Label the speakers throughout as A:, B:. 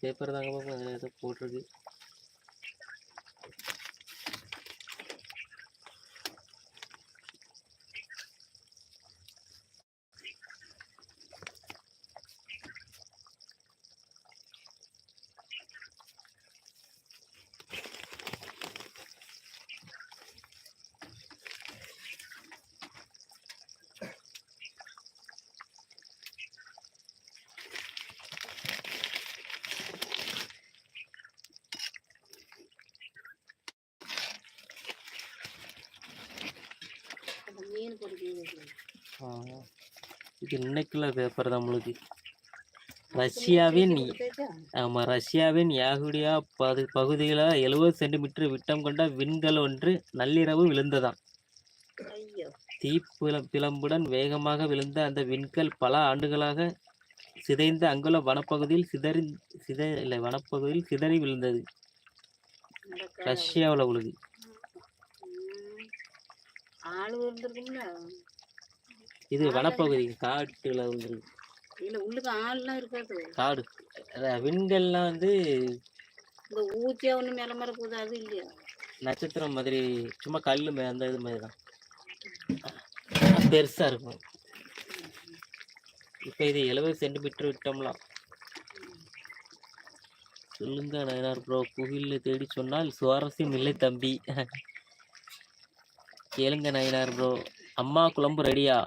A: Paper தாங்க பாப்பா அதில் ஏதோ இது இன்னைக்குள்ள பேப்பர் தான் நம்மளுக்கு ரஷ்யாவின் ஆமாம் ரஷ்யாவின் யாகுடியா? பது பகுதியில் எழுபது சென்டிமீட்டர் விட்டம் கொண்ட விண்கல் ஒன்று நள்ளிரவு விழுந்ததாம்.
B: ஐயோ.
A: தீப்பிள பிளம்புடன் வேகமாக விழுந்த அந்த விண்கல் பல ஆண்டுகளாக சிதைந்த அங்குள்ள வனப்பகுதியில் சிதறி சித இல்லை வனப்பகுதியில் சிதறி விழுந்தது. ரஷ்யாவில் விழுது
B: ம். ஆளு இருந்திருக்கும்ல
A: இது வனப்பகுதி காட்டுல விழுந்துருக்கு
B: இல்ல உள்ளுக்கு ஆள்லாம் இருக்காது.
A: காடு அதான் விண்கல்லாம் வந்து
B: இந்த ஊச்சியா ஒண்ணு மேல மேல போகுது அது இல்லையா?
A: நட்சத்திரம் மாதிரி சும்மா கல் மே அந்த இது மாதிரி தான் பெருசாக இருக்கும். இப்போ இது எழுபது சென்டிமீட்டர் விட்டோம்லாம் சொல்லுங்க நயனார் ப்ரோ புகில் தேடி சொன்னால் சுவாரஸ்யம் இல்லை தம்பி. கேளுங்க நயனார் ப்ரோ அம்மா குழம்பு ரெடியா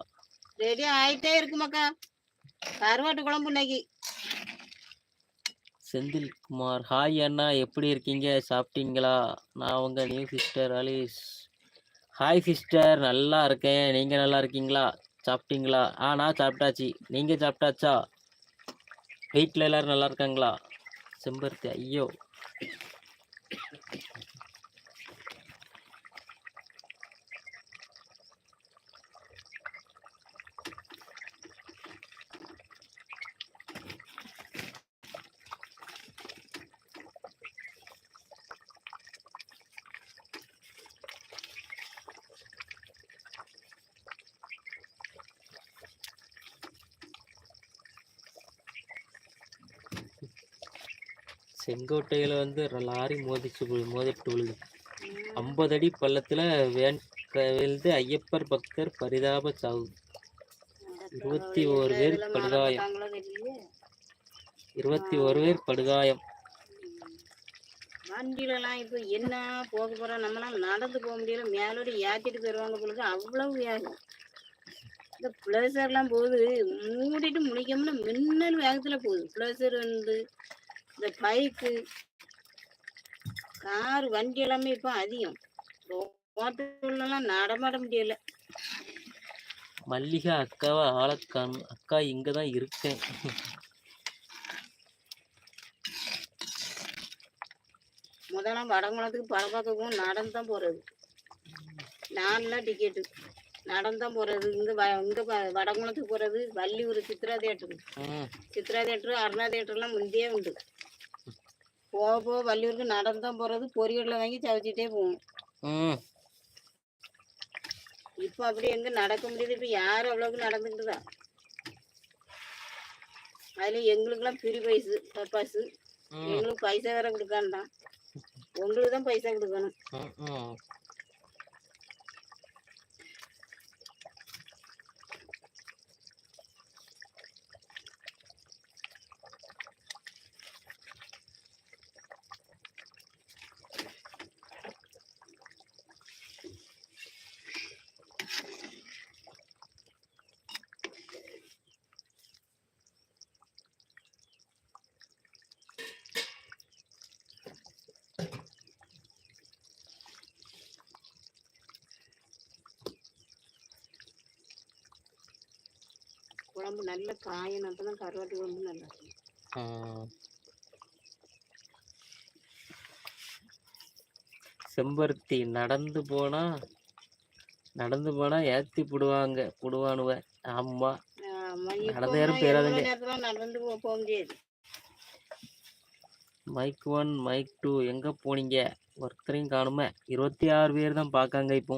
B: ரெடி ஆயிட்டே இருக்குமாக்கா. கருவாட்டு குழம்பு இன்னைக்கு.
A: செந்தில் குமார் ஹாய் அண்ணா. எப்படி இருக்கீங்க? சாப்பிட்டீங்களா? நான் உங்க new sister Alice. Hi sister நல்லா இருக்கேன். நீங்க நல்லா இருக்கீங்களா? சாப்பிட்டீங்களா? ஆ நான் சாப்பிட்டாச்சு. நீங்க சாப்பிட்டாச்சா? வீட்டில் எல்லாரும் நல்லா இருக்காங்களா? செம்பருத்தி ஐயோ. செங்கோட்டையில் வந்து லாரி மோதிச்சு மோதிட்டு விழுது. ஐம்பது அடி பள்ளத்தில் வேன் விழுந்து ஐயப்பர் பக்தர் பரிதாப சாவு. இருபத்தி ஒரு பேர் படுகாயம். இருபத்தி ஒரு பேர் படுகாயம்.
B: வண்டியிலலாம் இப்போ என்ன போக போகிறோம் நம்மளாம் நடந்து போக முடியல. மேலோடு ஏற்றிட்டு போயிடுவாங்க பொழுது அவ்வளவு வேகம். இந்த பிளேசர்லாம் எல்லாம் போகுது. மூடிட்டு முடிக்கணும்னா மின்னல் வேகத்தில் போகுது. பிளேசர் வந்து இந்த பைக்கு கார் வண்டி எல்லாமே இப்ப அதிகம். ரோட்டுலாம் நடமாட முடியல.
A: மல்லிகா அக்காவை? ஆளக்கான் அக்கா இங்கே தான் இருக்கேன்.
B: முதலாம் வடங்குளத்துக்கு பழப்பாக்கம் நடந்து தான் போறது. நாலுலாம் டிக்கெட்டு நடந்து தான் போறது. இங்க இங்க வடங்குளத்துக்கு போறது வள்ளியூர் சித்ரா தேட்டரு சித்ரா தேட்டரு அருணா தேட்டர்லாம் முந்தையே உண்டு. போக போக வள்ளியூருக்கு நடந்து தான் போறது. பொரியல்ல வாங்கி சவைச்சிட்டே போவோம்.
A: ம்.
B: இப்போ அப்படி எங்க நடக்க முடியுது? இப்போ யார் அவ்வளோக்கு நடந்துக்கிட்டுதா அதுல எங்களுக்கெல்லாம் ஃப்ரீ பைசு பர்பாஸு
A: ம்.
B: எங்களுக்கு பைசா வேற கொடுக்காண்டான் உங்களுக்கு தான் பைசா கொடுக்கணும். குழம்பு நல்ல காயணும் அப்போ தான் கருவாட்டு குழம்பு நல்லா இருக்கும்.
A: செம்பருத்தி நடந்து போனா நடந்து போனா ஏத்தி புடுவாங்க புடுவானுவ. ஆமா. நடந்து யாரும்
B: நேரத்துல நடந்து போக முடியாது.
A: மைக் ஒன் மைக் டூ எங்க போனீங்க? ஒருத்தரையும் காணுமே. இருபத்தி ஆறு பேர் தான் பார்க்காங்க இப்போ.